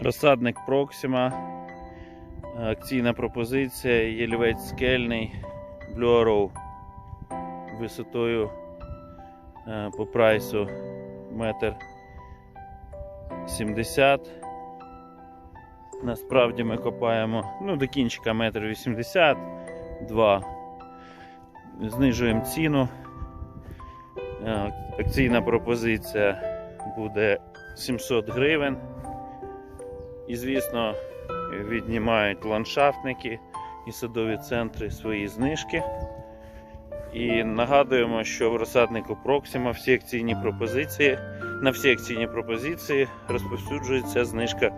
Розсадник Проксима. Акційна пропозиція. Єльвець скельний Blue. Висотою е, по прайсу метр 70. Насправді ми копаємо ну, до кінчика метр 80, 2. Знижуємо ціну. Е, Акційна пропозиція буде 700 гривень. І, звісно, віднімають ландшафтники і садові центри свої знижки. І нагадуємо, що в розсаднику Проксима всі акційні пропозиції, на всі акційні пропозиції розповсюджується знижка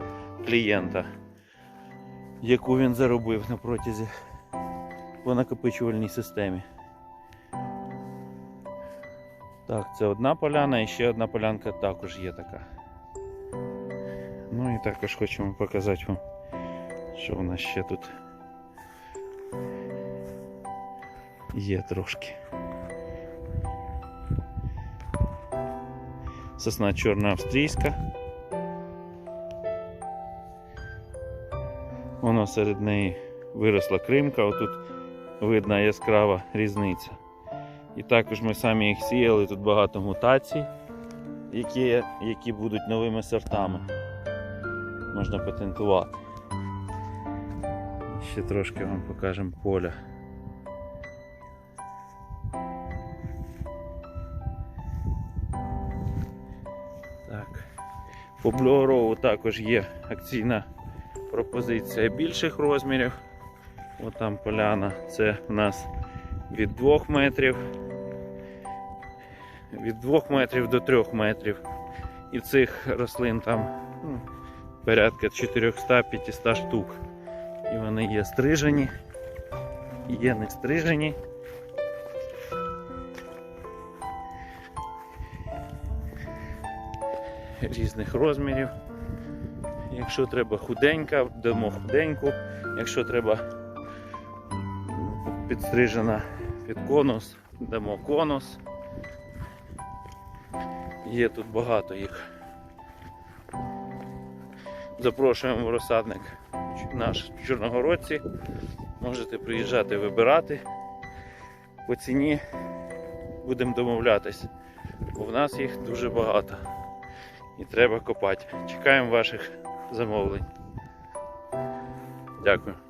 клієнта, яку він заробив на протязі по накопичувальній системі. Так, це одна поляна і ще одна полянка також є така. Ну і також хочемо показати вам, що у нас ще тут є трошки. Сосна чорна австрійська. Воно серед неї виросла кримка, отут видна яскрава різниця. І також ми самі їх сіяли, тут багато мутацій, які, які будуть новими сортами. Можна патентувати. Ще трошки вам покажемо поля. Так. По Блюарову також є акційна пропозиція більших розмірів. От там поляна, це у нас від 2 метрів, від 2 метрів до 3 метрів. І цих рослин там ну, порядка 400-500 штук. І вони є стрижені, є не стрижені. Різних розмірів. Якщо треба худенька, дамо худеньку. Якщо треба підстрижена під конус, дамо конус. Є тут багато їх. Запрошуємо в розсадник наш в Чорногородці. Можете приїжджати вибирати. По ціні будемо домовлятись, бо в нас їх дуже багато і треба копати. Чекаємо ваших замовлень. Дякую.